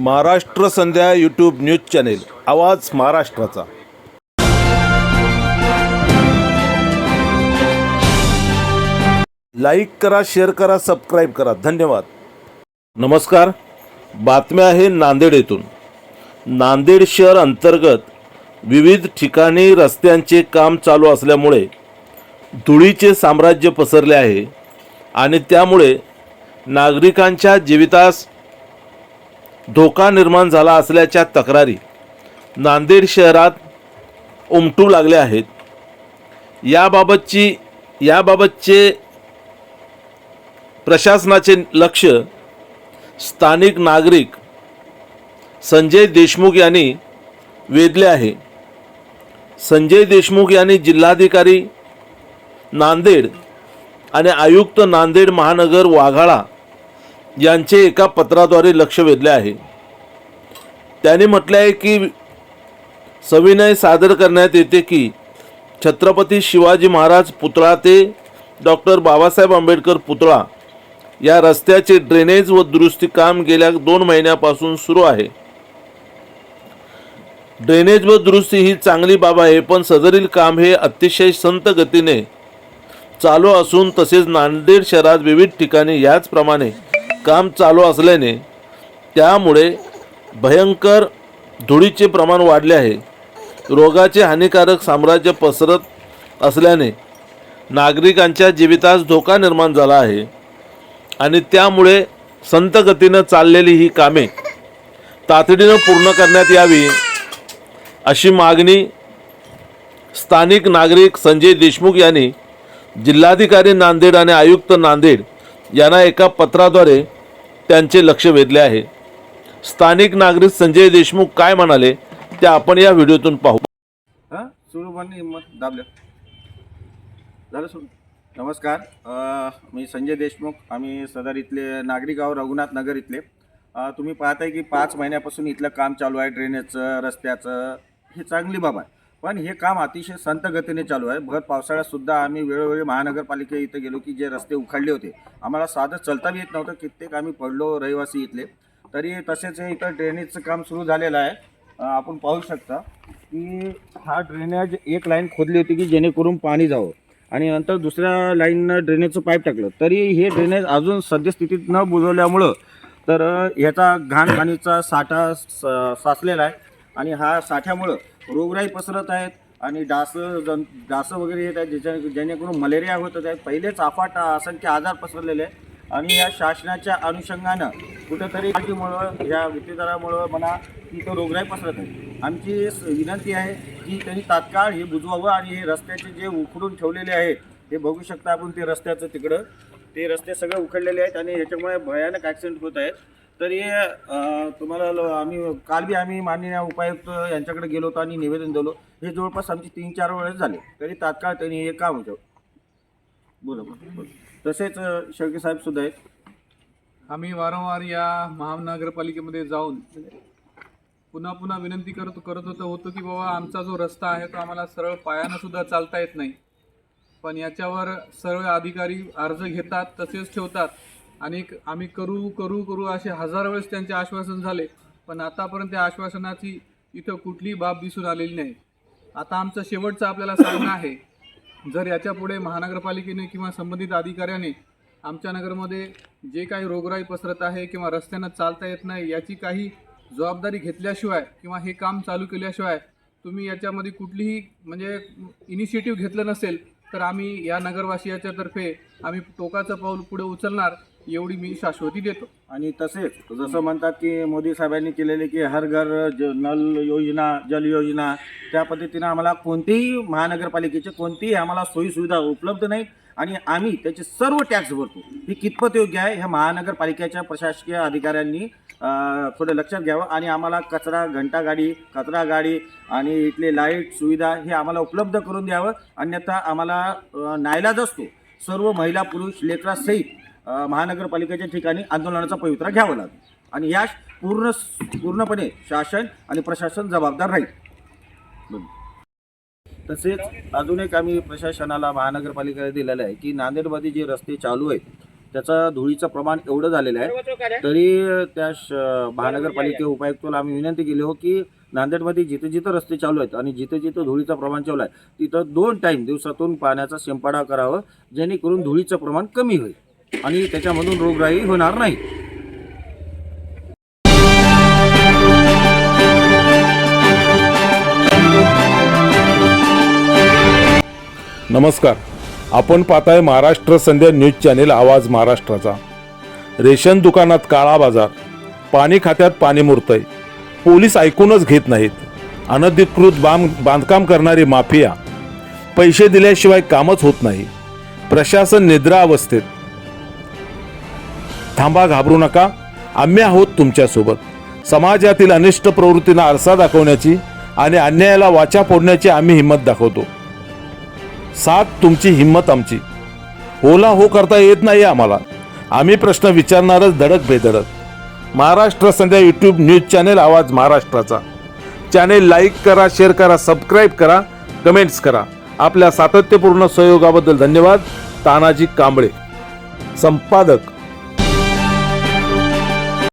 Maharashtra Sandhya YouTube news channel. आवाज महाराष्ट्राचा. Like करा शेअर करा सबस्क्राईब करा. धन्यवाद. नमस्कार. बातम्या आहे नांदेड येथून नांदेड शहर अंतर्गत विविध ठिकाणी रस्त्यांचे काम चालू असल्यामुळे धुळीचे साम्राज्य पसरले आहे आणि त्यामुळे नागरिकांच्या जीवितास धोका निर्माण झाला असल्याच्या तक्रारी नांदेड शहरात उमटू लागल्या आहेत. याबाबतची याबाबतचे प्रशासनाचे लक्ष स्थानिक नागरिक संजय देशमुख यांनी वेधले आहे. संजय देशमुख यांनी जिल्हाधिकारी नांदेड आणि आयुक्त नांदेड महानगर वाघाळा यांचे एका पत्राद्वारे लक्ष वेधले आहे. त्याने म्हटले आहे की सविनय सादर करण्यात येते की छत्रपती शिवाजी महाराज पुतळा ते डॉक्टर बाबासाहेब आंबेडकर पुतळा या रस्त्याचे ड्रेनेज व दुरुस्ती काम गेल्या दोन महिन्यापासून सुरू आहे. ड्रेनेज व दुरुस्ती ही चांगली बाब आहे पण सदरील काम हे अतिशय संत गतीने चालू असून तसेच नांदेड शहरात विविध ठिकाणी याचप्रमाणे काम चालू असल्याने त्यामुळे भयंकर धुळीचे प्रमाण वाढले आहे. रोगाचे हानिकारक साम्राज्य पसरत असल्याने नागरिकांच्या जीवितास धोका निर्माण झाला आहे आणि त्यामुळे संतगतीनं चाललेली ही कामे तातडीनं पूर्ण करण्यात यावी अशी मागणी स्थानिक नागरिक संजय देशमुख यांनी जिल्हाधिकारी नांदेड आणि आयुक्त नांदेड यांना एका पत्राद्वारे त्यांचे लक्ष वेधले आहे. स्थानिक नागरिक संजय देशमुख काय म्हणाले ते आपण या व्हिडिओतून पाहू. हां? सुरू मग दाबलं. झालं सुरू नमस्कार. मी संजय देशमुख. आम्ही सदर इथले नागरिक आहोत रघुनाथ नगर इथले. तुम्ही पाहताय की पाच महिन्यापासून इथलं काम चालू आहे ड्रेनेजचं रस्त्याचं. ही चांगली बाब आहे. पण हे काम अतिशय संत गतीने चालू आहे. भर पावसाळ्यातसुद्धा आम्ही वेळोवेळी महानगरपालिके इथं गेलो की जे रस्ते उखडले होते. आम्हाला साधं चलता बी येत नव्हतं. कित्येक आम्ही पडलो रहिवासी इथले. तरी तसेच हे इथं ड्रेनेजचं काम सुरू झालेलं आहे. आपण पाहू शकता की हा ड्रेनेज एक लाईन खोदली होती की जेणेकरून पाणी जावं. आणि नंतर दुसऱ्या लाईननं ड्रेनेजचं पाईप टाकलं. तरी हे ड्रेनेज अजून सद्यस्थितीत न बुजवल्यामुळं तर ह्याचा घाण पाणीचा साठा स- साचलेला आहे. आणि हा साठ्यामुळं रोगराई पसरत आहेत आणि डास जन डासं वगैरे येत आहेत ज्याच्या जेणेकरून मलेरिया होत आहे पहिलेच अफाट असंख्य आजार पसरलेले आहेत. आणि या शासनाच्या अनुषंगानं कुठंतरी मुळं या वित्तीदरामुळं म्हणा की तो रोगराई पसरत आहे. आमची विनंती आहे की त्यांनी तात्काळ हे बुजवावं आणि हे रस्त्याचे जे उखडून ठेवलेले आहेत हे बघू शकता आपण ते रस्त्याचं तिकडं. ते रस्ते सगळे उखडलेले आहेत आणि ह्याच्यामुळे भयानक ॲक्सिडेंट होत आहेत. तर हे तुम्हाला आम्ही काल बी आम्ही माननीय उपायुक्त यांच्याकडे गेलो होतो आणि निवेदन दिलो. हे जवळपास आमची तीन चार वेळेस झाले. तरी तात्काळ त्यांनी हे काम होतं बोला बोला तसेच शेळके साहेब सुद्धा आहेत. आम्ही वारंवार या महानगरपालिकेमध्ये जाऊन पुन्हा पुन्हा विनंती करत करत होतं होतं की बाबा आमचा जो रस्ता आहे तो आम्हाला सरळ पायानं सुद्धा चालता येत नाही. पण याच्यावर सर्व अधिकारी अर्ज घेतात तसेच ठेवतात. आणि आम्ही करू करू करू असे हजार वेळेस त्यांचे आश्वासन झाले पण आतापर्यंत त्या आश्वासनाची इथं कुठलीही बाब दिसून आलेली नाही. आता आमचं शेवटचं आपल्याला सांगणं आहे. जर याच्यापुढे महानगरपालिकेने किंवा संबंधित अधिकाऱ्याने आमच्या नगरमध्ये जे काही रोगराई पसरत आहे किंवा रस्त्यानं चालता येत नाही याची काही जबाबदारी घेतल्याशिवाय किंवा हे काम चालू केल्याशिवाय तुम्ही याच्यामध्ये कुठलीही म्हणजे इनिशिएटिव्ह घेतलं नसेल तर आम्ही या नगरवासियाच्या तर्फे आम्ही टोकाचं पाऊल पुढे उचलणार. एवढी मी शाश्वती देतो. आणि तसेच जसं म्हणतात की मोदी साहेबांनी केलेले की हर घर ज नल योजना जल योजना त्या पद्धतीनं आम्हाला कोणतीही महानगरपालिकेचे कोणतीही आम्हाला सोयीसुविधा उपलब्ध नाहीत. आणि आम्ही त्याचे सर्व टॅक्स भरतो. हे कितपत योग्य आहे ह्या महानगरपालिकेच्या प्रशासकीय अधिकाऱ्यांनी थोडं लक्षात घ्यावं. आणि आम्हाला कचरा घंटा गाडी कचरा गाडी आणि इथले लाइट सुविधा हे आम्हाला उपलब्ध करून द्यावं. अन्यथा आम्हाला नायलाज असतो. सर्व महिला पुरुष लेकरासहित महानगरपालिकेच्या ठिकाणी आंदोलनाचा पवित्रा घ्यावा लागेल. आणि या पूर्ण पूर्णपणे शासन आणि प्रशासन जबाबदार राहील. तसेच अजून एक आम्ही प्रशासनाला महानगरपालिकेला दिलेलं आहे की नांदेडमध्ये जे रस्ते चालू आहेत त्याचं धुळीचं प्रमाण एवढं झालेलं आहे तरी त्या श महानगरपालिके उपायुक्ताला आम्ही विनंती केली हो की नांदेडमध्ये जिथे जिथं रस्ते चालू आहेत आणि जिथे जिथं धुळीचं प्रमाण चालू आहे तिथं दोन टाईम दिवसातून पाण्याचा शिंपाडा करावं जेणेकरून धुळीचं प्रमाण कमी होईल. आणि त्याच्यामधून रोगराई होणार नाही. नमस्कार. आपण पाहताय महाराष्ट्र संध्या न्यूज चॅनेल आवाज महाराष्ट्राचा. रेशन दुकानात काळा बाजार पाणी खात्यात पाणी मुरतय. पोलीस ऐकूनच घेत नाहीत. अनधिकृत बांध बांधकाम करणारी माफिया. पैसे दिल्याशिवाय कामच होत नाही. प्रशासन निद्रा अवस्थेत. थांबा घाबरू नका. आम्ही आहोत तुमच्यासोबत. समाजातील अनिष्ट प्रवृत्तींना आरसा दाखवण्याची आणि अन्यायाला वाचा फोडण्याची आम्ही हिंमत दाखवतो. साथ तुमची हिंमत आमची. होला हो करता येत नाही आम्हाला. आम्ही प्रश्न विचारणारच धडक बेधडक. Maharashtra Sandhya YouTube news channel आवाज महाराष्ट्राचा. चॅनेल लाईक करा शेअर करा सबस्क्राईब करा कमेंट्स करा. आपल्या सातत्यपूर्ण सहयोगाबद्दल धन्यवाद. तानाजी कांबळे. संपादक